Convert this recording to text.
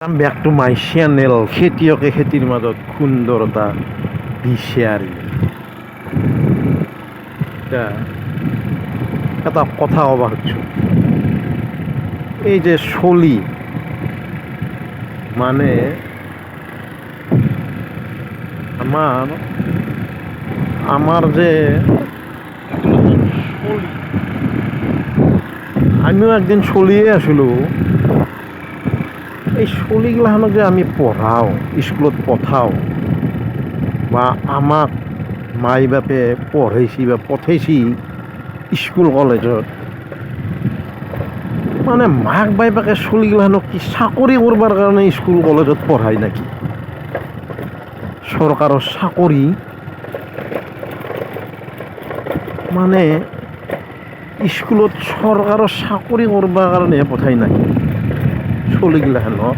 Come back to my channel খেতিয়কে খেতিৰ মাজত সুন্দৰতা বিচাৰি এটা কথা ক'ব খুজিছোঁ এই যে চলি মানে আমাৰ আমাৰ যে আমিও একদিন চলিয়ে আছিলোঁ এই চলিগিলাখানক যে আমি পঢ়াওঁ, স্কুলত পঠাওঁ, বা আমাক মাই বাপে পঢ়াইছি বা পঠাইছি, স্কুল কলেজত মানে মাক বাইপাকে চলিগিলাখানক কি চাকৰি কৰিবৰ কাৰণে স্কুল কলেজত পঢ়ায় নেকি? চৰকাৰৰ চাকৰি? মানে স্কুলত চৰকাৰৰ চাকৰি কৰিবৰ কাৰণে পঠায় নেকি? চলিগিলাখানক